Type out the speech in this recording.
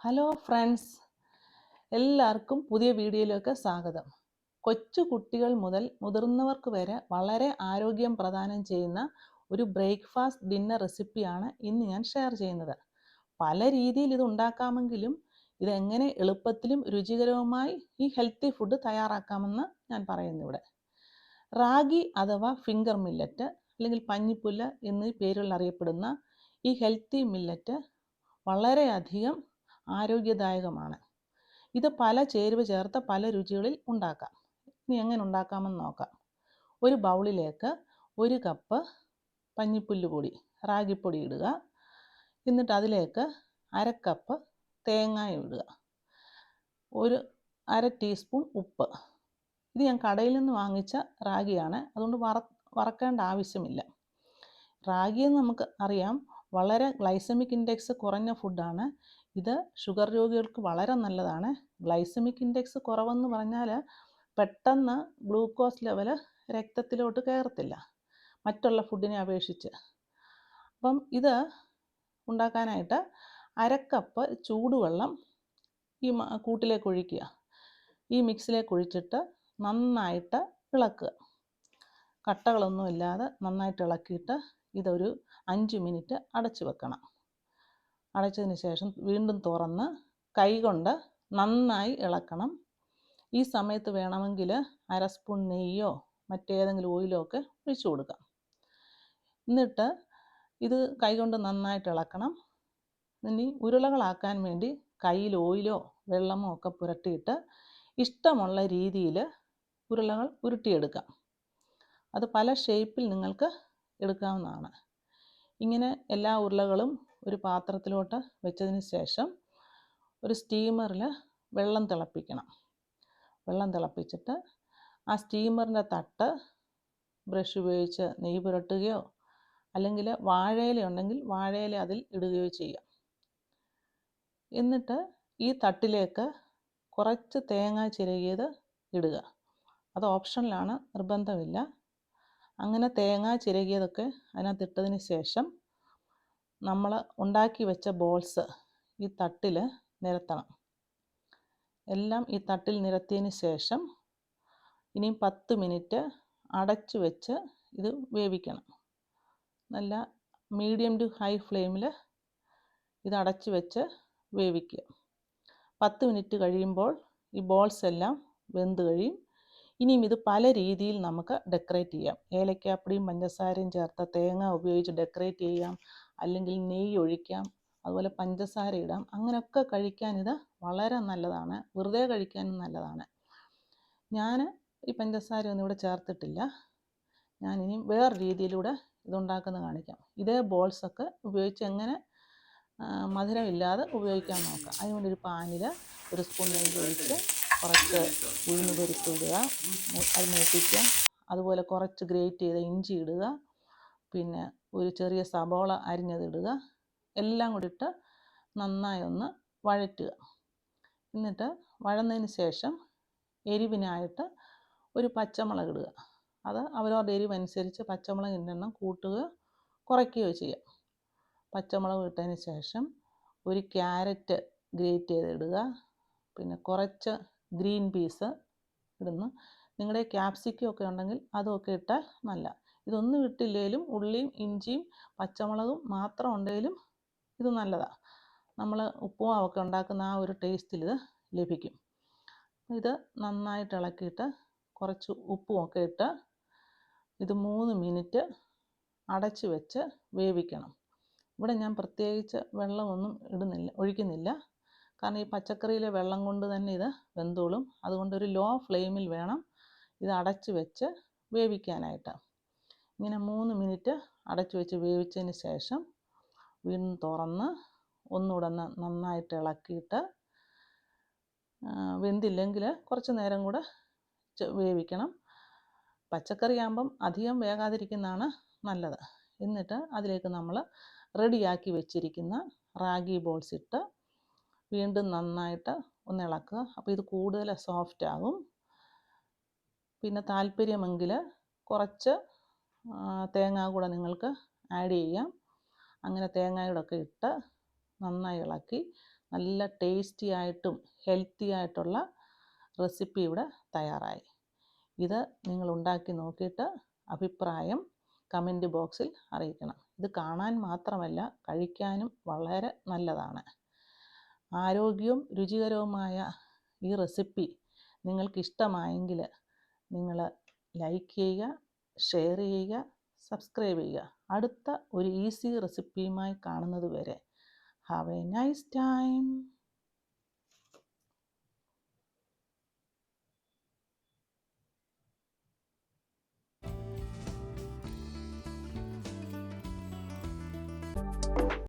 Hello friends എല്ലാവർക്കും പുതിയ വീഡിയോയിലേക്ക് സ്വാഗതം. കൊച്ചു കുട്ടികൾ മുതൽ മുതിർന്നവർക്ക് വരെ വളരെ ആരോഗ്യം പ്രദാനം ചെയ്യുന്ന ഒരു ബ്രേക്ക്ഫാസ്റ്റ് ഡിന്നർ റെസിപ്പിയാണ് ഇന്ന് ഞാൻ ഷെയർ ചെയ്യുന്നത്. പല രീതിയിൽ ഇത് ഉണ്ടാക്കാമെങ്കിലും ഇതെങ്ങനെ എളുപ്പത്തിലും രുചികരവുമായി ഈ ഹെൽത്തി ഫുഡ് തയ്യാറാക്കാമെന്ന് ഞാൻ പറയുന്നു ഇവിടെ. റാഗി അഥവാ ഫിംഗർ മില്ലറ്റ് അല്ലെങ്കിൽ പഞ്ഞിപ്പുല്ല് എന്നീ പേരുകൾ അറിയപ്പെടുന്ന ഈ ഹെൽത്തി മില്ലറ്റ് വളരെയധികം ആരോഗ്യദായകമാണ്. ഇത് പല ചേരുവ ചേർത്ത് പല രുചികളിൽ ഉണ്ടാക്കാം. ഇനി എങ്ങനെ ഉണ്ടാക്കാമെന്ന് നോക്കാം. ഒരു ബൗളിലേക്ക് ഒരു കപ്പ് പഞ്ഞിപ്പുല്ല് പൊടി റാഗിപ്പൊടി ഇടുക. എന്നിട്ട് അതിലേക്ക് അരക്കപ്പ് കപ്പ് തേങ്ങായും ഇടുക. ഒരു അര ടീസ്പൂൺ ഉപ്പ്. ഇത് ഞാൻ കടയിൽ നിന്ന് വാങ്ങിച്ച റാഗിയാണ്. അതുകൊണ്ട് വറ വറക്കേണ്ട ആവശ്യമില്ല. റാഗി എന്ന് നമുക്ക് അറിയാം വളരെ ഗ്ലൈസമിക് ഇൻഡെക്സ് കുറഞ്ഞ ഫുഡാണ് ഇത് ഷുഗർ രോഗികൾക്ക് വളരെ നല്ലതാണ്. ഗ്ലൈസമിക് ഇൻഡെക്സ് കുറവെന്ന് പറഞ്ഞാൽ പെട്ടെന്ന് ഗ്ലൂക്കോസ് ലെവൽ രക്തത്തിലോട്ട് കയറത്തില്ല. മറ്റുള്ള ഫുഡിനെ അപേക്ഷിച്ച്. അപ്പം ഇത് ഉണ്ടാക്കാനായിട്ട് അരക്കപ്പ് ചൂടുവെള്ളം ഈ കൂട്ടിലേക്ക് ഒഴിക്കുക. ഈ മിക്സിലേക്ക് ഒഴിച്ചിട്ട് നന്നായിട്ട് ഇളക്കുക. കട്ടകളൊന്നുമില്ലാതെ നന്നായിട്ട് ഇളക്കിയിട്ട് ഇതൊരു അഞ്ച് മിനിറ്റ് അടച്ചു വെക്കണം. അടച്ചതിന് ശേഷം വീണ്ടും തുറന്ന് കൈകൊണ്ട് നന്നായി ഇളക്കണം. ഈ സമയത്ത് വേണമെങ്കിൽ അര സ്പൂൺ നെയ്യോ മറ്റേതെങ്കിലും ഓയിലോ ഒക്കെ ഒഴിച്ചു കൊടുക്കാം. എന്നിട്ട് ഇത് കൈകൊണ്ട് നന്നായിട്ട് ഇളക്കണം. ഇനി ഉരുളകളാക്കാൻ വേണ്ടി കയ്യിൽ ഓയിലോ വെള്ളമോ ഒക്കെ പുരട്ടിയിട്ട് ഇഷ്ടമുള്ള രീതിയിൽ ഉരുളകൾ ഉരുട്ടിയെടുക്കാം. അത് പല ഷേപ്പിൽ നിങ്ങൾക്ക് എടുക്കാവുന്നതാണ്. ഇങ്ങനെ എല്ലാ ഉരുളകളും ഒരു പാത്രത്തിലോട്ട് വെച്ചതിന് ശേഷം ഒരു സ്റ്റീമറിൽ വെള്ളം തിളപ്പിക്കണം. വെള്ളം തിളപ്പിച്ചിട്ട് ആ സ്റ്റീമറിന്റെ തട്ട് ബ്രഷ് ഉപയോഗിച്ച് നെയ്യ് പുരട്ടുകയോ അല്ലെങ്കിൽ വാഴയില ഉണ്ടെങ്കിൽ വാഴയില അതിൽ ഇടുകയോ ചെയ്യാം. എന്നിട്ട് ഈ തട്ടിലേക്ക് കുറച്ച് തേങ്ങ ചിരകിയത് ഇടുക. അത് ഓപ്ഷനിലാണ് നിർബന്ധമില്ല. അങ്ങനെ തേങ്ങ ചിരകിയതൊക്കെ അതിനകത്തിട്ടതിന് ശേഷം നമ്മൾ ഉണ്ടാക്കി വെച്ച ബോൾസ് ഈ തട്ടിൽ നിരത്തണം. എല്ലാം ഈ തട്ടിൽ നിരത്തിയതിന് ശേഷം ഇനിയും പത്ത് മിനിറ്റ് അടച്ചു വെച്ച് ഇത് വേവിക്കണം. നല്ല മീഡിയം ടു ഹൈ ഫ്ലെയിമിൽ ഇത് അടച്ചു വെച്ച് വേവിക്കുക. പത്ത് മിനിറ്റ് കഴിയുമ്പോൾ ഈ ബോൾസ് എല്ലാം വെന്ത് കഴിയും. ഇനിയും ഇത് പല രീതിയിൽ നമുക്ക് ഡെക്കറേറ്റ് ചെയ്യാം. ഏലക്കാപ്പൊടിയും പഞ്ചസാരയും ചേർത്ത തേങ്ങ ഉപയോഗിച്ച് ഡെക്കറേറ്റ് ചെയ്യാം. അല്ലെങ്കിൽ നെയ്യ് ഒഴിക്കാം അതുപോലെ പഞ്ചസാര ഇടാം അങ്ങനെയൊക്കെ കഴിക്കാൻ ഇത് വളരെ നല്ലതാണ്. വെറുതെ കഴിക്കാനും നല്ലതാണ്. ഞാൻ ഈ പഞ്ചസാര ഒന്നും ഇവിടെ ചേർത്തിട്ടില്ല. ഞാനിനി വേറെ രീതിയിലൂടെ ഇതുണ്ടാക്കുന്നത് കാണിക്കാം. ഇതേ ബോൾസൊക്കെ ഉപയോഗിച്ച് എങ്ങനെ മധുരമില്ലാതെ ഉപയോഗിക്കാൻ നോക്കാം. അതിനുവേണ്ടി ഒരു പാനിൽ ഒരു സ്പൂൺ നെയ്യ് ഒഴിച്ച് കുറച്ച് ഉഴുന്ന് മു- അത് മൂപ്പിക്കുക അതുപോലെ കുറച്ച് ഗ്രേറ്റ് ചെയ്ത ഇഞ്ചി ഇടുക പിന്നെ ഒരു ചെറിയ സബോള അരിഞ്ഞതിടുക എല്ലാം കൂടി ഇട്ട് നന്നായി ഒന്ന് വഴറ്റുക. എന്നിട്ട് വഴന്നതിന് ശേഷം എരിവിനായിട്ട് ഒരു പച്ചമുളക് ഇടുക. അത് അവരവരുടെ എരിവ് അനുസരിച്ച് പച്ചമുളകിന്റെ എണ്ണം കൂട്ടുകയോ കുറയ്ക്കുകയോ ചെയ്യാം. പച്ചമുളക് ഇട്ടതിന് ശേഷം ഒരു ക്യാരറ്റ് ഗ്രേറ്റ് ചെയ്തിടുക പിന്നെ കുറച്ച് ഗ്രീൻ പീസ് ഇടുന്നു. നിങ്ങളുടെ ക്യാപ്സിക്കം ഒക്കെ ഉണ്ടെങ്കിൽ അതൊക്കെ ഇട്ടാൽ നല്ല. ഇതൊന്നും ഇട്ടില്ലെങ്കിലും ഉള്ളിയും ഇഞ്ചിയും പച്ചമുളകും മാത്രം ഉണ്ടെങ്കിലും ഇത് നല്ലതാണ് നമ്മൾ ഉപ്പുമാവൊക്കെ ഉണ്ടാക്കുന്ന ആ ഒരു ടേസ്റ്റിൽ ഇത് ലഭിക്കും. ഇത് നന്നായിട്ട് ഇളക്കിയിട്ട് കുറച്ച് ഉപ്പുമൊക്കെ ഇട്ട് ഇത് മൂന്ന് മിനിറ്റ് അടച്ച് വെച്ച് വേവിക്കണം. ഇവിടെ ഞാൻ പ്രത്യേകിച്ച് വെള്ളമൊന്നും ഇടുന്നില്ല ഒഴിക്കുന്നില്ല. കാരണം ഈ പച്ചക്കറിയിലെ വെള്ളം കൊണ്ട് തന്നെ ഇത് വെന്തോളും. അതുകൊണ്ട് ഒരു ലോ ഫ്ലെയിമിൽ വേണം ഇത് അടച്ച് വെച്ച് വേവിക്കാനായിട്ട്. ഇങ്ങനെ മൂന്ന് മിനിറ്റ് അടച്ചു വെച്ച് വേവിച്ചതിന് ശേഷം വീണ്ടും തുറന്ന് ഒന്നുകൂടെ നന്നായിട്ട് ഇളക്കിയിട്ട് വെന്തില്ലെങ്കിൽ കുറച്ച് നേരം കൂടെ വേവിക്കണം. പച്ചക്കറി ആകുമ്പം അധികം വേകാതിരിക്കുന്നതാണ് നല്ലത്. എന്നിട്ട് അതിലേക്ക് നമ്മൾ റെഡിയാക്കി വെച്ചിരിക്കുന്ന റാഗി ബോൾസ് ഇട്ട് വീണ്ടും നന്നായിട്ട് ഒന്ന് ഇളക്കുക. അപ്പോൾ ഇത് കൂടുതൽ സോഫ്റ്റ് ആകും പിന്നെ താല്പര്യമെങ്കിൽ കുറച്ച് തേങ്ങ കൂടെ നിങ്ങൾക്ക് ആഡ് ചെയ്യാം. അങ്ങനെ തേങ്ങയോടൊക്കെ ഇട്ട് നന്നായി ഇളക്കി നല്ല ടേസ്റ്റി ആയിട്ടും ഹെൽത്തി ആയിട്ടുള്ള റെസിപ്പി ഇവിടെ തയ്യാറായി. ഇത് നിങ്ങൾ ഉണ്ടാക്കി നോക്കിയിട്ട് അഭിപ്രായം കമന്റ് ബോക്സിൽ അറിയിക്കണം. ഇത് കാണാൻ മാത്രമല്ല കഴിക്കാനും വളരെ നല്ലതാണ്. ആരോഗ്യവും രുചികരവുമായ ഈ റെസിപ്പി നിങ്ങൾക്കിഷ്ടമായെങ്കിൽ നിങ്ങൾ ലൈക്ക് ചെയ്യുക ഷെയർ ചെയ്യുക സബ്സ്ക്രൈബ് ചെയ്യുക. അടുത്ത ഒരു ഈസി റെസിപ്പിയുമായി കാണുന്നത് വരെ. Have A nice time